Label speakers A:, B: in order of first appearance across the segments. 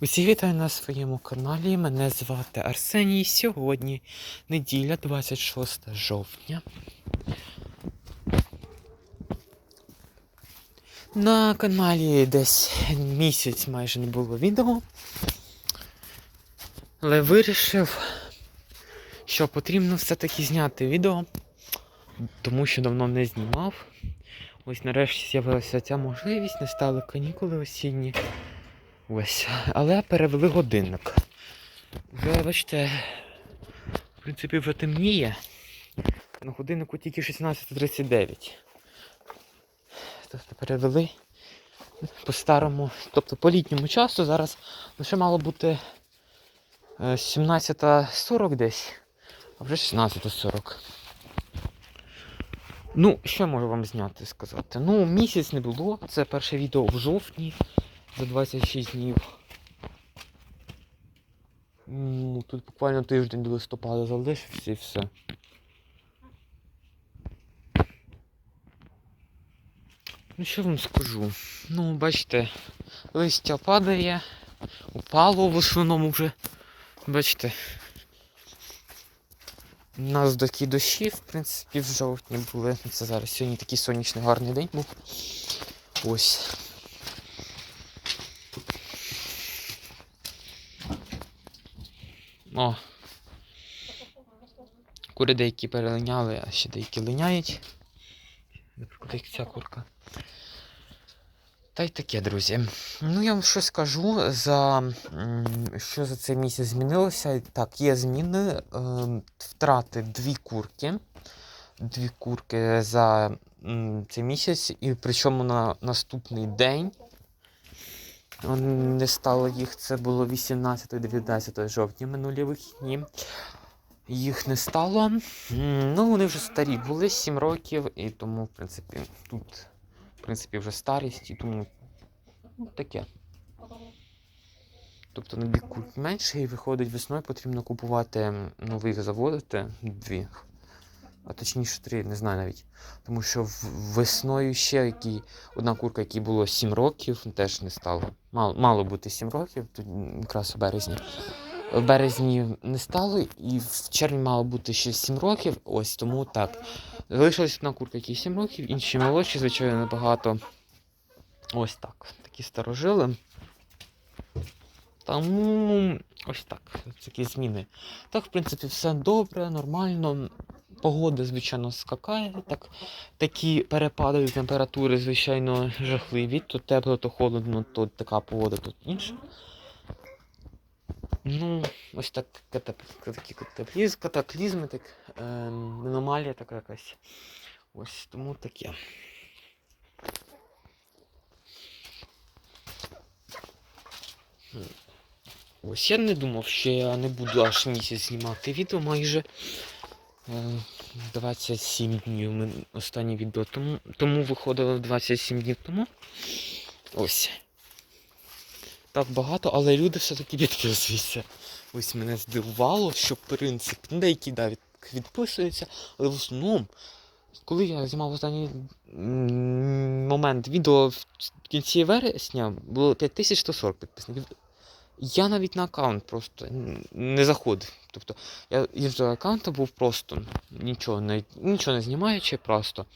A: Усі вітаю на своєму каналі. Мене звати Арсеній. Сьогодні неділя, 26 жовтня. На каналі десь місяць майже не було відео. Але вирішив, що потрібно все-таки зняти відео, тому що давно не знімав. Ось нарешті з'явилася ця можливість, не стали канікули осінні. Ось. Але перевели годинник. Вже, бачите, в принципі, вже темніє. На годиннику тільки 16.39. Тобто перевели по старому, тобто по літньому часу. Зараз лише мало бути е, 17.40 десь, а вже 16.40. Ну, що можу вам зняти сказати? Ну, місяць не було. Це перше відео в жовтні за 26 днів. Ну, тут буквально тиждень до листопада залишився і все. Ну що вам скажу? Ну, бачите, листя падає, упало в основному вже. Бачите. У нас такі дощі, в принципі, в жовтні були. Це зараз сьогодні такий сонячний гарний день був. Ось. О. Кури деякі перелиняли, а ще деякі линяють. Наприклад, як ця курка. Та й таке, друзі. Ну, я вам що скажу, за, що за цей місяць змінилося. Так, є зміни. Е, втратив дві курки. Дві курки за цей місяць, і причому на наступний день. Не стало їх, це було 18-19 жовтня минулі вихідні. Їх не стало. Ну, вони вже старі були, 7 років, і тому, в принципі, тут, в принципі, вже старість, і тому ну, таке. Тобто на курки менше, і виходить весною потрібно купувати нових заводити дві. А точніше три, не знаю навіть. Тому що весною ще які, одна курка, якій було 7 років, теж не стало. Мало, мало бути 7 років, тут якраз у березні. В березні не стало, і в червні мало бути ще 7 років. Ось тому так. Залишилась одна курка, якій 7 років, інші молодші, звичайно, набагато. Ось так. Такі старожили. Тому ось так. Такі зміни. Так, в принципі, все добре, нормально. Погода, звичайно, скакає. Так, такі перепади температури, звичайно, жахливі. То тепло, то холодно, то така погода, то інша. Ну, ось так такі катаклізм, катаклізми, так, е, аномалія така якась. Ось тому таке. М. Ось я не думав, що я не буду аж місяць знімати відео майже. Е, 27 днів мен- останнє відео тому, тому виходило 27 днів тому. Ось. Так багато, але люди все-таки відписуються. Ось мене здивувало, що в принципі ну, деякі да, від, відписуються, але в основному, коли я знімав останній момент відео в кінці вересня, було 5140 підписників. Я навіть на аккаунт просто не заходив. Тобто я із аккаунту був просто нічого не, нічого не знімаючи, просто.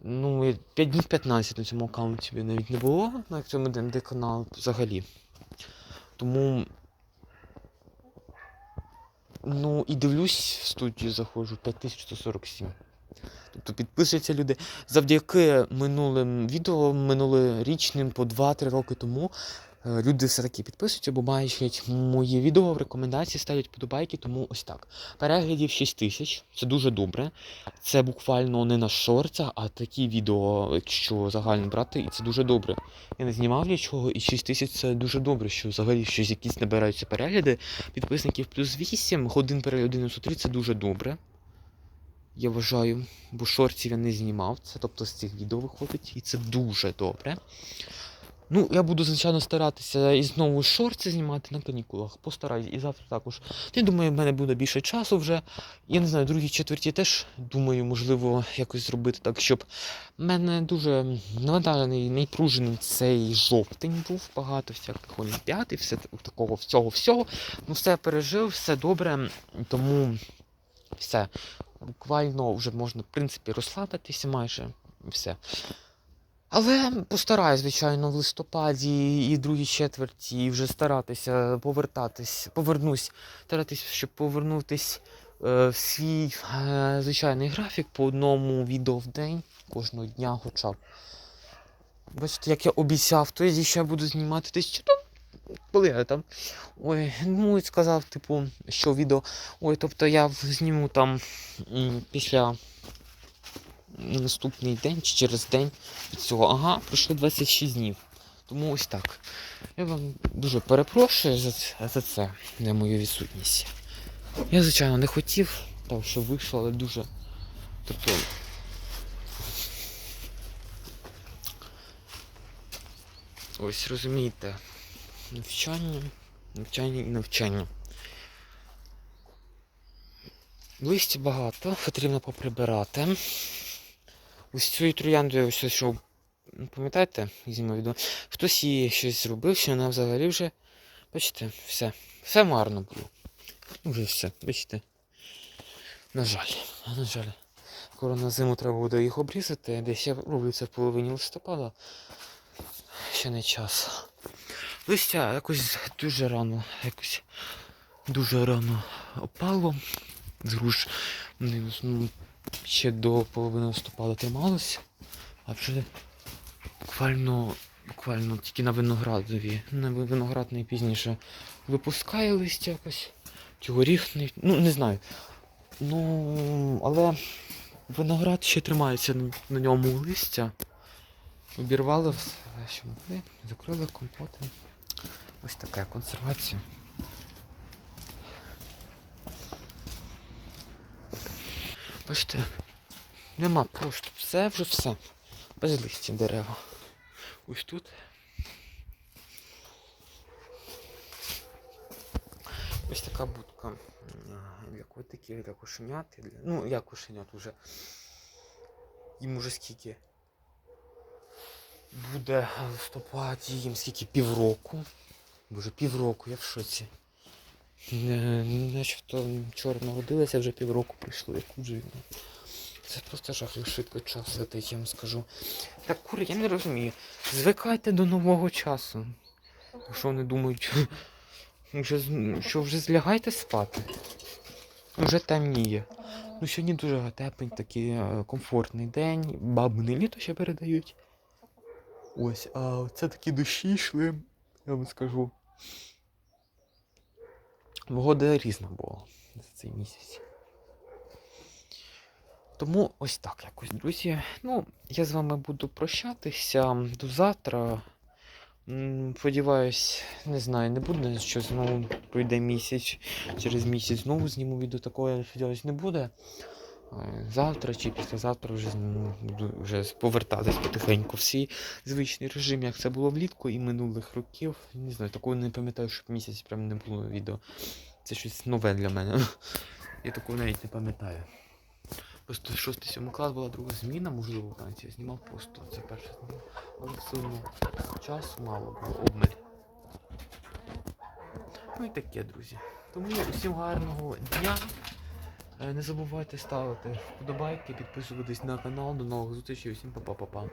A: Ну, 5 днів 15 на цьому аккаунті навіть не було на цьому ДНД канал взагалі. Тому. Ну і дивлюсь, в студію заходжу 5147. Тобто підписуються люди. Завдяки минулим відео, минулорічним по 2-3 роки тому. Е, Люди все-таки підписуються, бо бачать мої відео в рекомендації, ставлять подобайки, тому ось так. Переглядів 6 тисяч, це дуже добре. Це буквально не на шорцах, а такі відео, якщо загально брати, і це дуже добре. Я не знімав нічого, і 6 тисяч це дуже добре, що взагалі щось якісь набираються перегляди. Підписників плюс 8, годин перегляду 103 це дуже добре. Я вважаю, бо шортів я не знімав, це тобто з цих відео виходить, і це дуже добре. Ну, я буду, звичайно, старатися і знову шорти знімати на канікулах. Постараюсь. І завтра також. Я думаю, в мене буде більше часу вже. Я не знаю, другій четверті теж думаю, можливо, якось зробити так, щоб в мене дуже навантажений, найпружений цей жовтень був. Багато всяких олімпіад і все такого всього всього. Ну, все пережив, все добре. Тому все. Буквально вже можна, в принципі, розслабитися майже. Все. Але постараюсь, звичайно, в листопаді і другій четверті вже старатися повертатись, повернусь, старатись, щоб повернутись е, в свій е, звичайний графік по одному відео в день, кожного дня хоча б. Бачите, як я обіцяв, то я ще буду знімати десь там, коли я там. Ой, ну і сказав, типу, що відео. Ой, тобто я зніму там м, після наступний день чи через день від цього. Ага, пройшло 26 днів. Тому ось так. Я вам дуже перепрошую за, ц- за це, за мою відсутність. Я, звичайно, не хотів, так що вийшло, але дуже. Тобто. Ось розумієте. Навчання, навчання і навчання. Листя багато, потрібно поприбирати. Ось цією трояндою ось що. ну, Пам'ятаєте, відео. Хтось її щось зробив, що вона взагалі вже. Бачите, все. Все марно було. Уже все, бачите. На жаль, на жаль. Скоро на зиму треба буде їх обрізати. Десь я роблю це в половині листопада. Ще не час. Листя якось дуже рано, якось дуже рано опало. З груш вони ну, ще до половини листопада трималося, а вже буквально, буквально тільки на виноградові. На ви- виноград найпізніше випускає листя якось. Горіх, не- ну не знаю. Ну, але виноград ще тримається на ньому листя. Обірвали все, що могли, закрили компоти. Ось така консервація. Бачите, нема просто все вже все. Без листя дерева. Ось тут. Ось така будка для котиків, для кошенят. Для... Ну, як кошенят уже. Їм уже скільки буде в листопаді, їм скільки півроку. Боже, півроку, я в шоці. Не, начебто вчора народилася, вже півроку пройшло, як уже. Це просто жах, як швидко час летить, я вам скажу. Так, кури, я не розумію. Звикайте до нового часу. Що вони думають, що, що вже злягайте спати. Вже темніє. Ну сьогодні дуже тепленький, такий е, комфортний день. Бабине літо ще передають. Ось, а це такі дощі йшли, я вам скажу. Погода різна була за цей місяць. Тому ось так якось, друзі. Ну, я з вами буду прощатися до завтра. Сподіваюсь, не знаю, не буде, що знову пройде місяць, через місяць знову зніму відео такого, сподіваюсь, не буде. Завтра чи післязавтра вже буду вже повертатись потихеньку в свій звичний режим, як це було влітку і минулих років. Не знаю, такого не пам'ятаю, щоб місяць прям не було відео. Це щось нове для мене. Я такого навіть не пам'ятаю. Просто 6-7 клас була друга зміна, можливо. Я знімав просто. Це перша зміна. Але одно часу мало було, обмаль. Ну і таке, друзі. Тому усім гарного дня. Е, Не забувайте ставити вподобайки, підписуватись на канал. До нових зустрічей. Усім па-па-па-па.